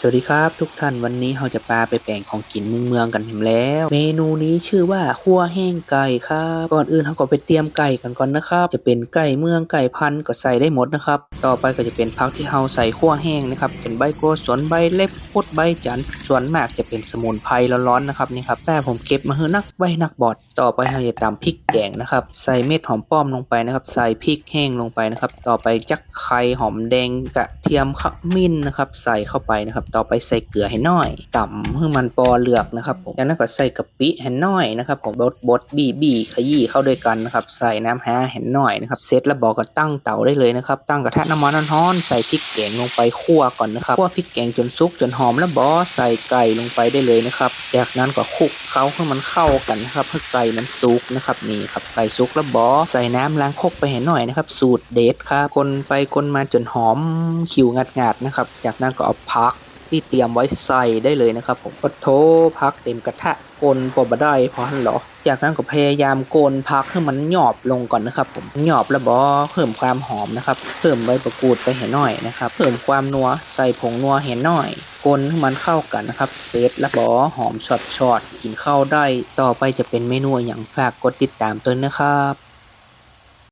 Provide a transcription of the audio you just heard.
สวัสดีครับทุกท่านวันนี้เราจะปาไปแปลงของกินเมืองเมืองกันเห็นแล้ว เมนูนี้ชื่อว่าขั่วแห้งไก่ครับก่อนอื่นเราก็ไปเตรียมไก่กันก่อนนะครับ จะเป็นไก่เมืองไก่พันก็ใส่ได้หมดนะครับ ต่อไปก็จะเป็นผักที่เราใส่ขั่วแห้งนะครับเป็นใบโกศลใบเล็บ ดใบจันทร์ส่วนมากจะเป็นสมุนไพรร้อนๆนะครับนี่ครับแต่ผมเก็บมาเฮือนักใบนักบอดต่อไปเราจะตำพริกแกงนะครับใส่เม็ดหอมป้อมลงไปนะครับ ใส่พริกแห้งลงไปนะครับ ต่อไปจักไข่หอมแดงกระเทียมขมิ้นนะครับใส่เข้าไปนะครับ ต่อไปใส่เกลือให้น้อยต่ำให้มันปอเหลือกนะครับผมจากนั้นก็ใส่กะปิให้น้อยนะครับผมบดบดบีบีขยี้เข้าด้วยกันนะครับ ใส่น้ำแห้ให้น้อยนะครับเสร็จแล้วบอกก็ตั้งเตาได้เลยนะครับตั้งกระทะน้ำมันร้อนๆใส่พริกแกงลงไปคั่วก่อนนะครับคั่วพริกแกงจนสุกจนหอมอมแล้วบอใส่ไก่ลงไปได้เลยนะครับ จากนั้นก็คลุกเคล้าให้มันเข้ากันนะครับให้ไก่มันสุกนะครับนี่ครับไก่สุกแล้วบอใส่น้ำล้างครกไปให้หน่อยนะครับ สูตรเด็ดครับคนไปคนมาจนหอมขิวงัดๆนะครับ จากนั้นก็เอาพัก ที่เตรียมไว้ใส่ได้เลยนะครับผมก็โถพักเต็มกระทะกลนปอบได้พราะหันหรอ จากนั้นก็พยายามโกนพักให้มันหยอบลงก่อนนะครับผมหยอบแล้วบอเพิ่มความหอมนะครับ เพิ่มใบประกูดไปเห็นหน่อยนะครับเพิ่มความนัวใส่ผงนัวเห็นหน่อยกลให้มันเข้ากันนะครับเซตแล้วบอหอมช็อตๆกินข้าวได้ ต่อไปจะเป็นเมนูอย่างฝากกดติดตามตัวนะครับ